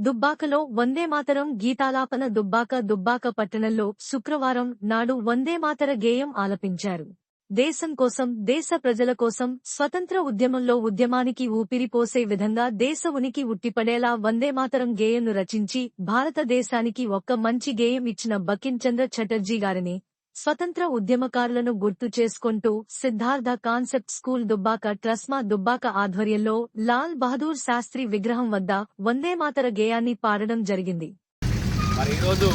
దుబ్బాకలో వందేమాతరం గీతాలాపన దుబ్బాక దుబ్బాక పట్టణంలో శుక్రవారం నాడు వందేమాతర గేయం ఆలపించారు. దేశం కోసం దేశ ప్రజల కోసం స్వతంత్ర ఉద్యమంలో ఉద్యమానికి ఊపిరిపోసే విధంగా దేశ ఉనికి ఉట్టిపడేలా వందేమాతరం గేయంను రచించి భారతదేశానికి ఒక్క మంచి గేయం ఇచ్చిన బకిన్ చంద్ర చటర్జీ గారిని స్వతంత్ర ఉద్యమకారులను గుర్తు చేసుకుంటూ సిద్ధార్థ కాన్సెప్ట్ స్కూల్ దుబ్బాక ట్రస్మా దుబ్బాక ఆధ్వర్యంలో లాల్ బహదూర్ శాస్త్రి విగ్రహం వద్ద వందేమాతర గేయాన్ని పాడడం జరిగింది. మరి ఈరోజు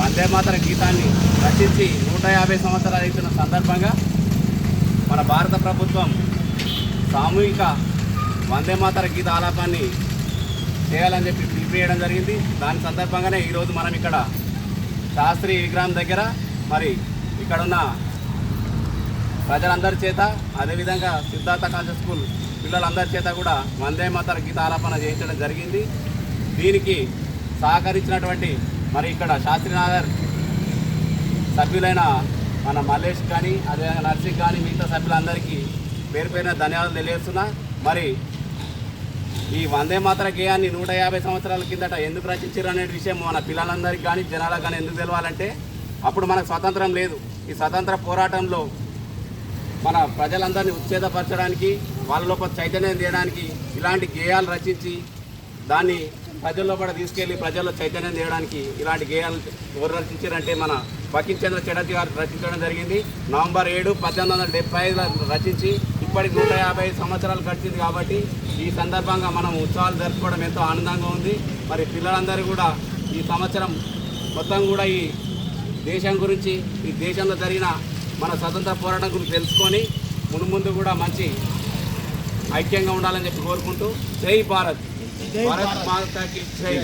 వందే మాతర గీతాన్ని రచించి నూట యాభై సంవత్సరాలు ఇచ్చిన సందర్భంగా మన భారత ప్రభుత్వం సామూహిక వందే మాతర గీత ఆలాపాన్ని చేయాలని చెప్పి పిలిపియడం జరిగింది. దాని సందర్భంగానే ఈరోజు మనం ఇక్కడ శాస్త్రి విగ్రహం దగ్గర మరి ఇక్కడున్న ప్రజలందరి చేత అదేవిధంగా సిద్ధార్థ కాన్షియస్ స్కూల్ పిల్లలందరి చేత కూడా వందే మాతర గీత ఆలాపన చేయించడం జరిగింది. దీనికి సహకరించినటువంటి మరి ఇక్కడ శాస్త్రీనగర్ సభ్యులైన మన మల్లేష్ కానీ అదేవిధంగా నర్సింగ్ కానీ మిగతా సభ్యులందరికీ పేరు పేరున ధన్యవాదాలు తెలియజేస్తున్నా. మరి ఈ వందే మాత్ర గేయాన్ని నూట యాభై సంవత్సరాల కిందట ఎందుకు రచించారు అనే విషయం మన పిల్లలందరికీ కానీ జనాలకు కానీ ఎందుకు తెలవాలంటే అప్పుడు మనకు స్వతంత్రం లేదు. ఈ స్వతంత్ర పోరాటంలో మన ప్రజలందరినీ ఉచ్ఛేదపరచడానికి వాళ్ళ లోపల చైతన్యం చేయడానికి ఇలాంటి గేయాలు రచించి దాన్ని ప్రజల్లో కూడా తీసుకెళ్ళి ప్రజల్లో చైతన్యం చేయడానికి ఇలాంటి గేయాలు ఎవరు రచించారంటే మన బకిం చంద్ర చటర్జీ గారు రచించడం జరిగింది. నవంబర్ ఏడు పద్దెనిమిది వందల డెబ్బై ఐదులో రచించి ఇప్పటికి నూట యాభై సంవత్సరాలు గడిచింది కాబట్టి ఈ సందర్భంగా మనం ఉత్సవాలు జరుపుకోవడం ఎంతో ఆనందంగా ఉంది. మరి పిల్లలందరూ కూడా ఈ సంవత్సరం మొత్తం కూడా ఈ దేశం గురించి ఈ దేశంలో జరిగిన మన స్వతంత్ర పోరాటం గురించి తెలుసుకొని ముందు ముందు కూడా మంచి ఐక్యంగా ఉండాలని చెప్పి కోరుకుంటూ జై భారత్. భారత్. మాతాకి జై.